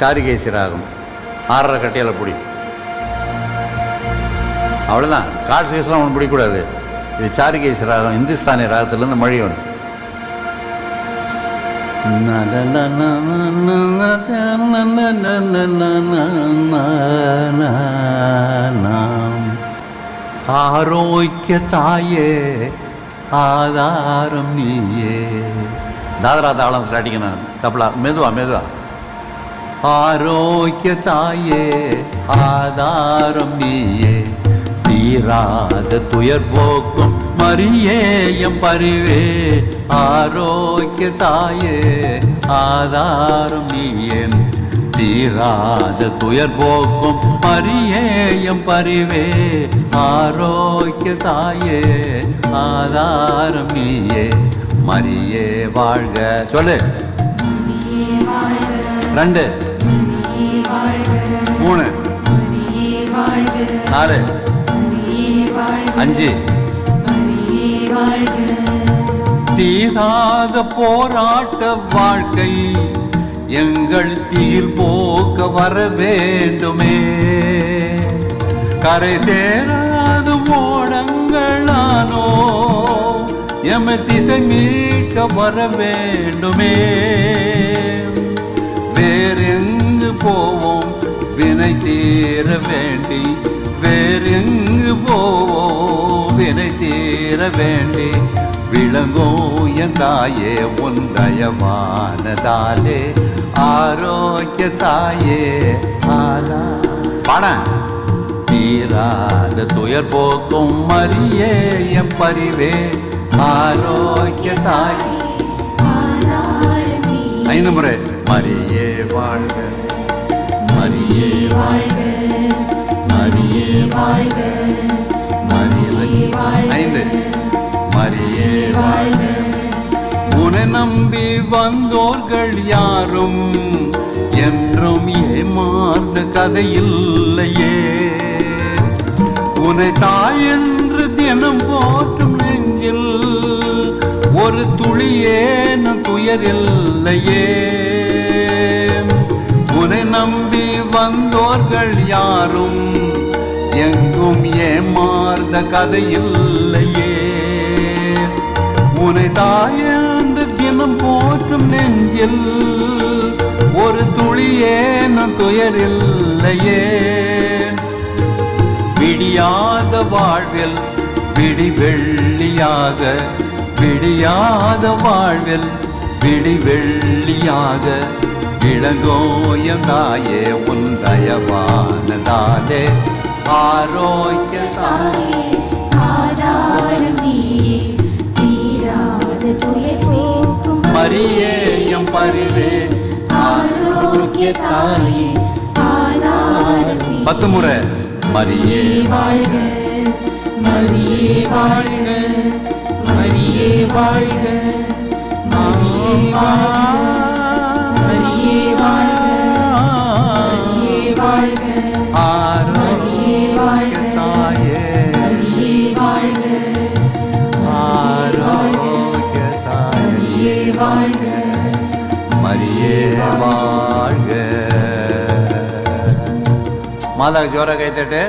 சாரிகேசி ராகம் ஆறரை கட்டையில் பிடி அவ்வளோதான் கார்ட்ஸ் கேஸ்லாம் ஒன்றும் பிடிக்கக்கூடாது இது சாரிகேசி ராகம் இந்துஸ்தானி ராகத்துலேருந்து மொழி ஒன்று ஆரோக்கிய தாயே ஆதாரம் நீயே தாதரா தாளம் அடிக்கணும் தப்பலா மெதுவா மெதுவா ஆரோக்கிய தாயே ஆதாரம் நீயே. தீராத துயர் போக்கும் மரியேயம் பரிவே. ஆரோக்கிய தாயே ஆதாரம் நீயே. தீராத துயர் போக்கும் மரியேயம் பரிவே. ஆரோக்கிய தாயே ஆதாரம் நீயே. மரியே வாழ்க. சொல்லு. ரெண்டு. மூணு. நாலு. அஞ்சு. தீராத போராட்ட வாழ்க்கை எங்கள் தீர் போக்க வர வேண்டுமே. கரை சேராது ஓடங்களானோ எம திசை மீட்க வர வேண்டுமே. வினை தீர வேண்டி வேறெங்கு போவோம் வினை தீர வேண்டி விளங்கோ என் தாயே உன் தயவானதாலே. ஆரோக்கிய தாயே ஆலா. பாட. தீராத துயர் போக்கும் மரியே என் பரிவே. ஆரோக்கிய தாயே. ஐந்து முறை. மரியே வாழ்க. மரியே வாழ்க மரியே வாழ்க மரியே ஐந்து. மரியே வாழ்க நம்பி வந்தோர்கள் யாரும் என்றும் ஏமாந்த கதையில்லையே. உன்னை தாய் என்று தினம் போற்றும் நெஞ்சில் ஒரு துளியேன துயரில்லையே. நம்பி வந்தோர்கள் யாரும் எங்கும் ஏமாந்த கதையில்லையே. உனை தாயந்து தினம் போற்றும் நெஞ்சில் ஒரு துளியேன துயரில்லையே. விடியாத வாழ்வில் விடி வெள்ளியாக விடியாத வாழ்வில் விடி வெள்ளியாக இளங்கோயம் தாயே உன் தயவானதாலே. ஆரோக்கிய தாயே மரியேயம் பரிவே. தாயே பத்து முறை. மரியே வாழ்க. மரியே வாழ்க. மரியே வாழ்க. மரியே வாழ்க. மாதா ஜோரா கை தட்டு.